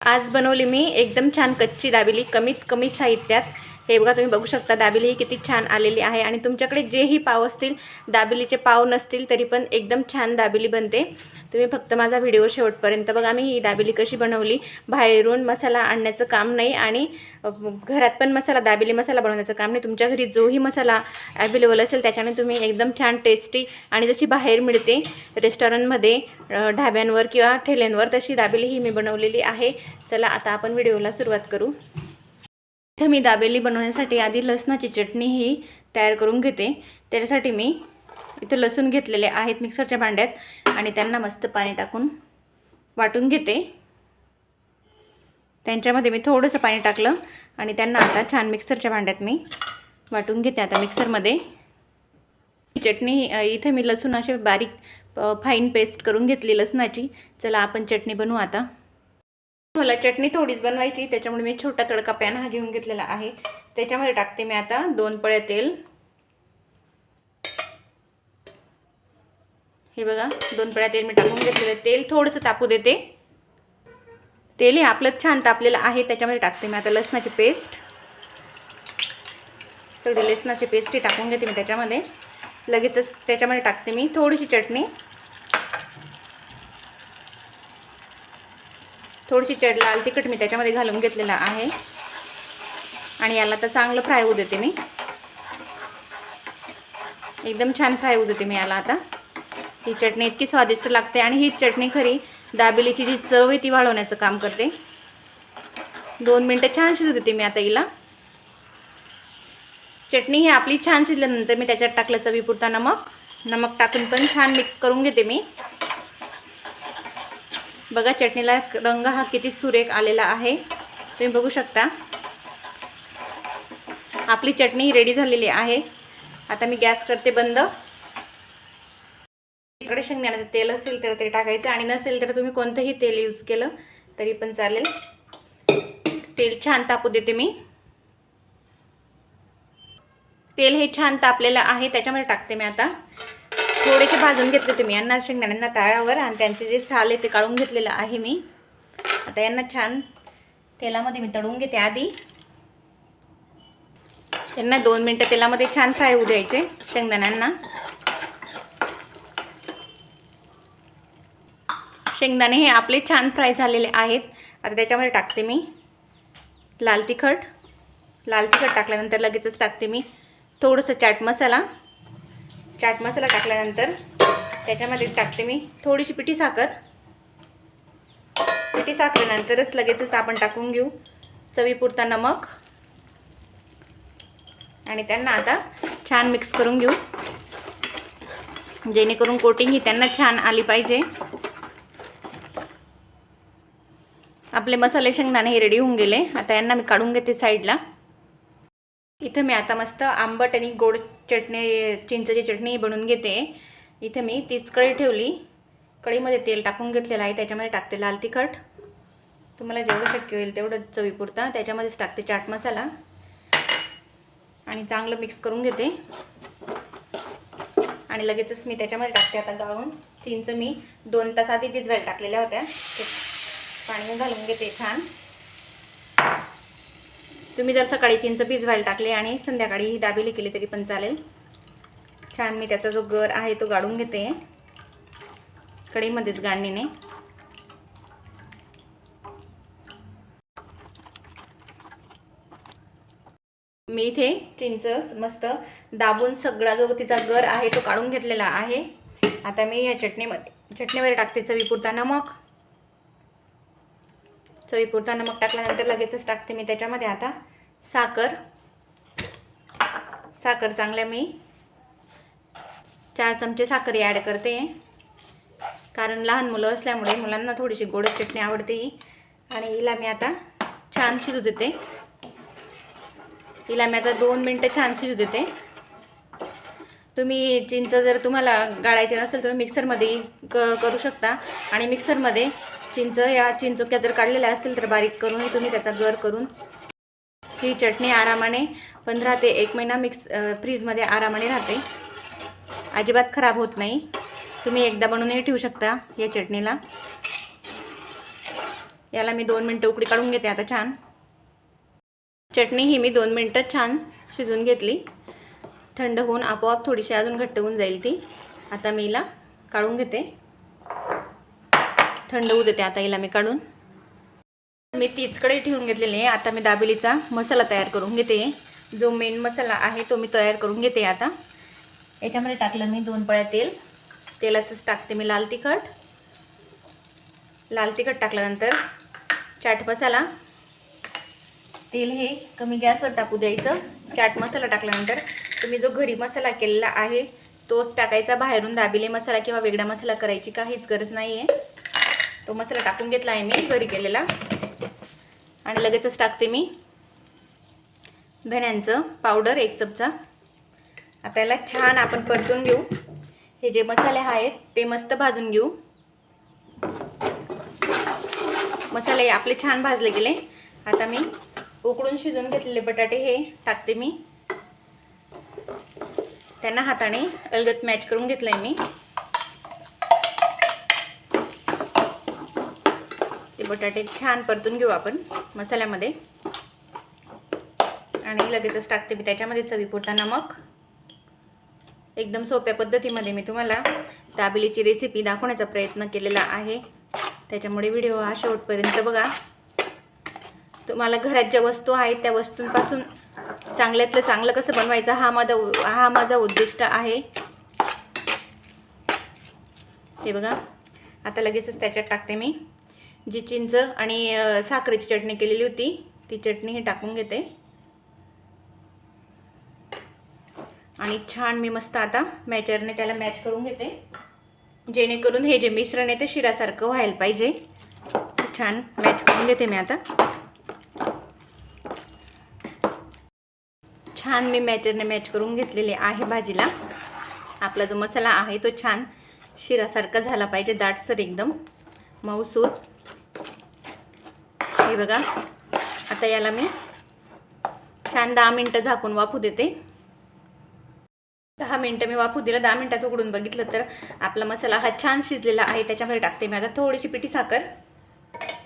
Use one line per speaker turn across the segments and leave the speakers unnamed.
आज बनवली मी एकदम छान कच्ची दाबेली कमीत कमी साहित्यात. हे बघा तुम्ही बघू शकता दाबेली ही किती छान आलेली आहे आणि तुमच्याकडे जेही पाव असतील दाबेलीचे पाव नसतील तरी पण एकदम छान दाबेली बनते. तुम्ही फक्त माझा व्हिडिओ शेवटपर्यंत बघा मी ही दाबेली कशी बनवली. बाहेरून मसाला आणण्याचं काम नाही आणि घरात पण मसाला दाबेली मसाला बनवण्याचं काम नाही. तुमच्या घरी जोही मसाला अवेलेबल असेल त्याच्याने तुम्ही एकदम छान टेस्टी आणि जशी बाहेर मिळते रेस्टॉरंटमध्ये ढाब्यांवर किंवा ठेल्यांवर तशी दाबेली ही मी बनवलेली आहे. चला आता आपण व्हिडिओला सुरुवात करू. इथं मी दाबेली बनवण्यासाठी आधी लसणाची चटणी ही तयार करून घेते. त्याच्यासाठी मी इथं लसूण घेतलेले आहेत मिक्सरच्या भांड्यात आणि त्यांना मस्त पाणी टाकून वाटून घेते. त्यांच्यामध्ये मी थोडंसं पाणी टाकलं आणि त्यांना आता छान मिक्सरच्या भांड्यात मी वाटून घेते आता मिक्सरमध्ये. चटणी अ, इथे मी लसूण असे बारीक फाईन पेस्ट करून घेतली लसणाची. चला आपण चटणी बनवू आता. मला चटणी थोडीच बनवायची त्याच्यामुळे मी छोटा तडका पॅन हा घेऊन घेतलेला आहे. त्याच्यामध्ये टाकते मी आता दोन पळ्या तेल. हे बघा दोन पळ्या तेल मी टाकून घेतलेलं तेल थोडंसं तापू देते. तेल हे आपलं छान तापलेलं आहे त्याच्यामध्ये टाकते मी आता लसणाची पेस्ट. सगळी लसणाची पेस्ट ही टाकून घेते मी त्याच्यामध्ये. लगेचच त्याच्यामध्ये टाकते मी थोडीशी चटणी. थोडीशी चड लाल तिखट मी त्याच्यामध्ये घालून घेतलेला आहे. आणि याला तर चांगलं फ्राय होऊ देते मी. एकदम छान फ्राय होऊ देते मी याला आता. ही चटणी इतकी स्वादिष्ट लागते आणि ही चटणी खरी दाबेलीची जी चव आहे ती वाढवण्याचं काम करते. दोन मिनटं छान शिजू देते मी आता हिला. चटणी ही आपली छान शिजल्यानंतर मी त्याच्यात टाकलं चवीपुरता नमक. नमक टाकून पण छान मिक्स करून घेते मी. बघा चटणीला रंग हा किती सुरेख आलेला आहे. तुम्ही बघू शकता. आपली चटणी रेडी झालेली आहे. आता मी गॅस करते बंद. इकडे शेंगदाण्याचं तेल असेल तर ते टाकायचं. आणि नसेल तर तुम्ही कोणतंही तेल यूज केलं तरी पण चालेल. तेल छान तापू देते मी. तेल हे छान तापलेलं आहे. त्याच्यामध्ये टाकते मी आता. थोडेसे भाजून घेतले होते मी. यांना शेंगदाण्यांना ताळ्यावर आणि त्यांचे जे साल आहे ते काढून घेतलेलं आहे मी. आता यांना छान तेलामध्ये मी तळून घेते आधी. त्यांना दोन मिनटं तेलामध्ये छान फ्राय होऊ द्यायचे शेंगदाण्यांना. शेंगदाणे हे आपले छान फ्राय झालेले आहेत. आता त्याच्यामध्ये टाकते मी लाल तिखट. लाल तिखट टाकल्यानंतर लगेचच टाकते मी. थोडंसं चाट मसाला. चाट मसाला टाकल्यानंतर त्याच्यामध्ये टाकते मी थोडीशी पिठी साखर. पिठी साखरेनंतरच लगेचच आपण टाकून घेऊ. चवीपुरता नमक. आणि त्यांना आता छान मिक्स करून घेऊ. जेणेकरून कोटिंग ही त्यांना छान आली पाहिजे. आपले मसाले शेंगदाणे हे रेडी होऊन गेले. आता यांना मी काढून घेते साईडला इथं मी आता मस्त आंबट आणि गोड चटणी चिंचेची चटणी बनवून घेते. इथं मी तीच कळी ठेवली. कळीमध्ये तेल टाकून घेतलेलं आहे त्याच्यामध्ये टाकते लाल तिखट. तुम्हाला जेवढं शक्य होईल तेवढं चवीपुरता. त्याच्यामध्येच टाकते चाट मसाला. आणि चांगलं मिक्स करून घेते. आणि लगेचच मी त्याच्यामध्ये टाकते आता गाळून. चिंच मी दोन तास आधी भिजवायला टाकलेल्या होत्या. ते पाणी घालून घेते छान. तुम्ही जर सकाळी चिंच भिजवायला टाकले आणि संध्याकाळी ही दाबेली केली तरी पण चालेल. छान मी त्याचा जो गर आहे तो गाळून घेते. कढईमध्येच गाळणीने मी इथे चिंच मस्त दाबून सगळा जो तिचा गर आहे तो काढून घेतलेला आहे. आता मी या चटणीमध्ये चटणीमध्ये टाकते चवीपुरता नमक. चवीपुरता नमक टाकल्यानंतर लगेचच टाकते मी त्याच्यामध्ये आता. साखर. साखर चांगल्या मी. चार चमचे साखर ॲड करते. कारण लहान मुलं असल्यामुळे मुलांना थोडीशी गोड चटणी आवडते आणि हिला मी आता छान शिजू देते. हिला मी आता दोन मिनटं छान शिजू देते. तुम्ही चिंच जर तुम्हाला गाळायचे नसेल तर मिक्सरमध्ये क करू शकता. आणि मिक्सरमध्ये चिंच या चिंचोक्या जर काढलेल्या असेल तर बारीक करूनही तुम्ही त्याचा गर करून ही चटणी आरामाने पंधरा ते एक महिना मिक्स फ्रीजमध्ये आरामाने राहते. अजिबात खराब होत नाही. तुम्ही एकदा बनवूनही ठेवू शकता या चटणीला. याला मी दोन मिनटं उकडी काढून घेते आता छान. चटणी ही मी दोन मिनटं छान शिजवून घेतली. थंड होऊन आपोआप थोडीशी अजून घट्ट होऊन जाईल ती. आता मी हिला काढून घेते. थंड होऊ देते आता हिला मी काढून. मी तीचकडे ठेवून घेतलेली आहे. आता मी दाबेलीचा मसाला तयार करून घेते. जो मेन मसाला आहे तो मी तयार करून घेते आता. याच्यामध्ये टाकलं मी दोन पळ्या तेल. तेलातच टाकते मी लाल तिखट. लाल तिखट टाकल्यानंतर चाट मसाला. तेल हे कमी गॅसवर टाकू द्यायचं. चाट मसाला टाकल्यानंतर तुम्ही जो घरी मसाला केलेला आहे तोच टाकायचा. बाहेरून दाबिले मसाला किंवा वेगळा मसाला करायची काहीच गरज नाही आहे तो मसाला टाकून घेतला आहे मी घरी केलेला. आणि लगेचच टाकते मी. धन्यांचं पावडर एक चमचा. आता याला छान आपण परतून घेऊ. हे जे मसाले आहेत ते मस्त भाजून घेऊ. मसाले आपले छान भाजले गेले. आता मी उकडून शिजवून घेतलेले बटाटे हे टाकते मी. त्यांना हाताने अलगत मॅच करून घेतलं आहे मी. बटाटे छान परतून घेऊ आपण मसाल्यामध्ये. आणि लगेचच टाकते मी त्याच्यामध्ये चवीपुरता नमक. एकदम सोप्या पद्धतीमध्ये मी तुम्हाला दाबेलीची रेसिपी दाखवण्याचा प्रयत्न केलेला आहे. त्याच्यामुळे व्हिडिओ हा शेवटपर्यंत बघा. तुम्हाला घरात ज्या वस्तू आहेत त्या वस्तूंपासून चांगल्यातलं चांगलं कसं बनवायचं हा माझा हा माझा उद्दिष्ट आहे. हे बघा. आता लगेचच त्याच्यात टाकते मी. जी चिंच आणि साखरेची चटणी केलेली होती ती चटणी ही टाकून घेते. आणि छान मी मस्त आता मॅचरने त्याला मॅच करून घेते. जेणेकरून हे जे मिश्रण आहे ते शिरासारखं व्हायला पाहिजे. छान मॅच करून घेते मी आता. छान मी मॅचरने मॅच करून घेतलेले आहे भाजीला. आपला जो मसाला आहे तो छान शिरासारखा झाला पाहिजे दाटसर एकदम. मऊसूर हे बघा. आता याला मी छान दहा मिनटं झाकून वाफू देते. दहा मिनटं मी वाफू दिलं. दहा मिनटात उघडून बघितलं तर आपला मसाला हा छान शिजलेला आहे. त्याच्यामध्ये टाकते मी आता थोडीशी पिठी साखर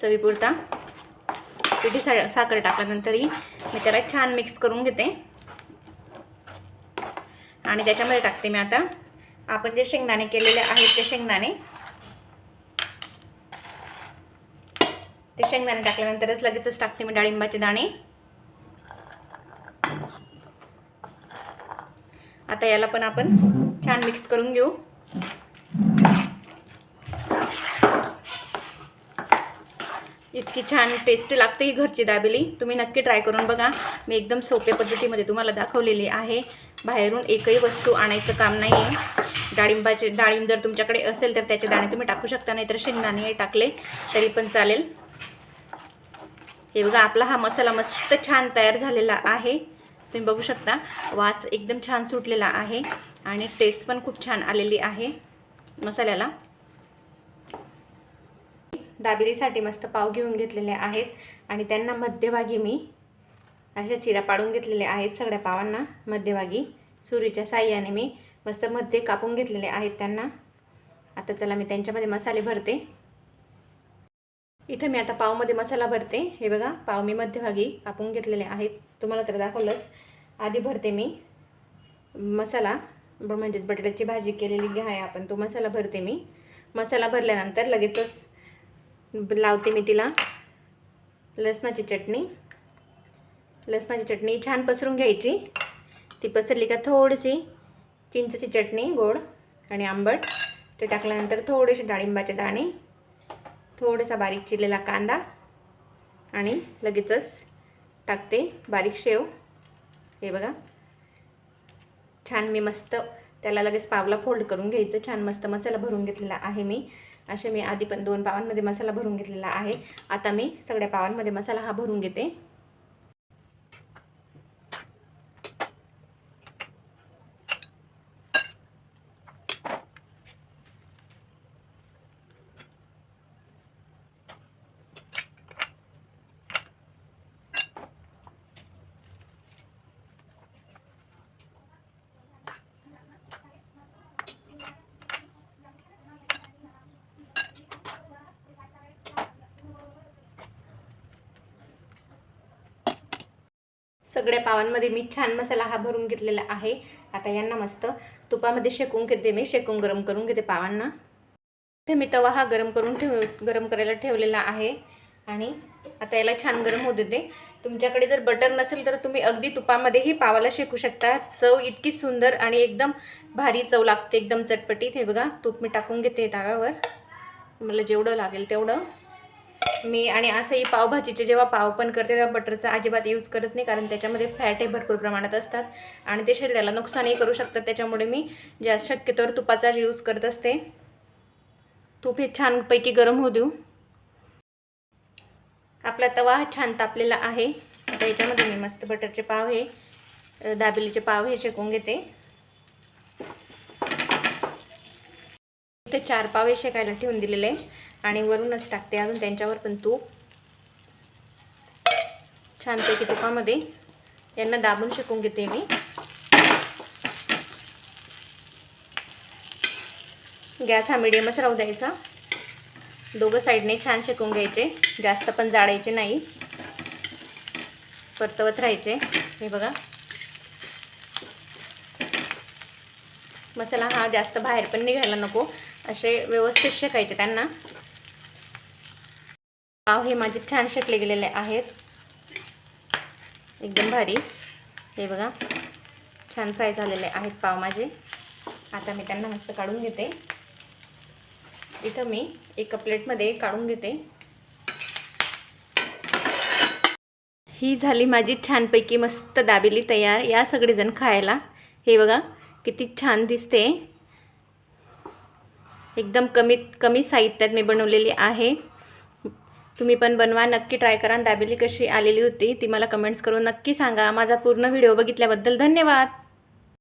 चवीपुरता. पिठी सा साखर टाकल्यानंतरही मी त्याला छान मिक्स करून घेते. आणि त्याच्यामध्ये टाकते मी आता आपण जे शेंगदाणे केलेले आहेत ते शेंगदाणे. ते शेंगदाणे टाकल्यानंतरच लगेचच टाकते मी डाळिंबाचे दाणे. आता याला पण आपण छान मिक्स करून घेऊ. इतकी छान टेस्टी लागते ही घरची दाबेली. तुम्ही नक्की ट्राय करून बघा. मी एकदम सोप्या पद्धतीमध्ये तुम्हाला दाखवलेली आहे. बाहेरून एकही वस्तू आणायचं काम नाही आहे डाळिंबाचे डाळिंब जर तुमच्याकडे असेल तर त्याचे दाणे तुम्ही टाकू शकता नाही तर शेंगदाणे टाकले तरी पण चालेल. हे बघा आपला हा मसाला मस्त छान तयार झालेला आहे. तुम्ही बघू शकता वास एकदम छान सुटलेला आहे आणि टेस्ट पण खूप छान आलेली आहे मसाल्याला. दाबेलीसाठी मस्त पाव घेऊन घेतलेले आहेत आणि त्यांना मध्यभागी मी अशा चिरा पाडून घेतलेल्या आहेत सगळ्या पावांना मध्यभागी. सुरीच्या साह्याने मी मस्त मध्ये कापून घेतलेले आहेत त्यांना. आता चला मी त्यांच्यामध्ये मसाले भरते. इथं मी आता पावमध्ये मसाला भरते. हे बघा पाव मी मध्यभागी कापून घेतलेले आहेत. तुम्हाला तर दाखवलंच. आधी भरते मी मसाला. म्हणजेच बटाट्याची भाजी केलेली घ्या आहे आपण तो मसाला भरते मी. मसाला भरल्यानंतर लगेचच लावते मी तिला. लसणाची चटणी. लसणाची चटणी छान पसरून घ्यायची. ती पसरली का थोडीशी चिंचची चटणी गोड आणि आंबट. ते टाकल्यानंतर थोडेसे डाळिंबाचे दाणे. थोडासा बारीक चिरलेला कांदा आणि लगेचच टाकते. बारीक शेव. हे बघा. छान मी मस्त त्याला लगेच पावला फोल्ड करून घ्यायचं. छान मस्त मसाला भरून घेतलेला आहे मी. असे मी आधी पण दोन पावांमध्ये मसाला भरून घेतलेला आहे. आता मी सगळ्या पावांमध्ये मसाला हा भरून घेते. सगळ्या पावांमध्ये मी छान मसाला हा भरून घेतलेला आहे. आता यांना मस्त तुपामध्ये शेकून घेते मी. शेकून गरम करून घेते पावांना. इथे मी तवा हा गरम करून ठेव गरम करायला ठेवलेला आहे. आणि आता याला छान गरम होऊ देते. तुमच्याकडे जर बटर नसेल तर तुम्ही अगदी तुपामध्येही पावाला शेकू शकता. चव इतकी सुंदर आणि एकदम भारी चव लागते. एकदम चटपटीत. हे बघा तूप मी टाकून घेते तव्यावर. मला जेवढं लागेल तेवढं. मी आणि असंही पावभाजीचे जेव्हा पाव पण करते तेव्हा बटरचा अजिबात यूज करत नाही कारण त्याच्यामध्ये फॅट हे भरपूर प्रमाणात असतात आणि ते शरीराला नुकसानही करू शकतात. त्याच्यामुळे मी जास्त शक्यतोवर तुपाचा यूज करत असते. तूप हे छानपैकी गरम होऊ देऊ. आपला तवा हा छान तापलेला आहे. आता याच्यामध्ये मी मस्त बटरचे पाव हे दाबेलीचे पाव हे शेकून घेते. इथे चार पाव हे शेकायला ठेवून दिलेले. आहे आणि वरूनच टाकते. अजून त्यांच्यावर पण तूप. छानपैकी तुपामध्ये यांना दाबून शिकून घेते मी. गॅस हा मिडियमच राहू द्यायचा. दोघं साईडने छान शिकून घ्यायचे. जास्त पण जाळायचे नाही. परतवत राहायचे. हे बघा. मसाला हा जास्त बाहेर पण निघायला नको. असे व्यवस्थित शेकायचे त्यांना. पाव हे माझे छान शेकले गेलेले आहेत. एकदम भारी. हे बघा छान फ्राय झालेले आहेत पाव माझे. आता मी त्यांना मस्त काढून घेते. इथं मी एका प्लेटमध्ये काढून घेते. ही झाली माझी छानपैकी मस्त दाबेली तयार. या सगळेजण खायला. हे बघा किती छान दिसते. एकदम कमीत कमी साहित्यात मी बनवलेली आहे. तुम्ही पण बनवा नक्की ट्राय करा. दाबेली कशी आलेली होती ती मला कमेंट्स करून नक्की सांगा. माझा पूर्ण व्हिडिओ बघितल्याबद्दल धन्यवाद.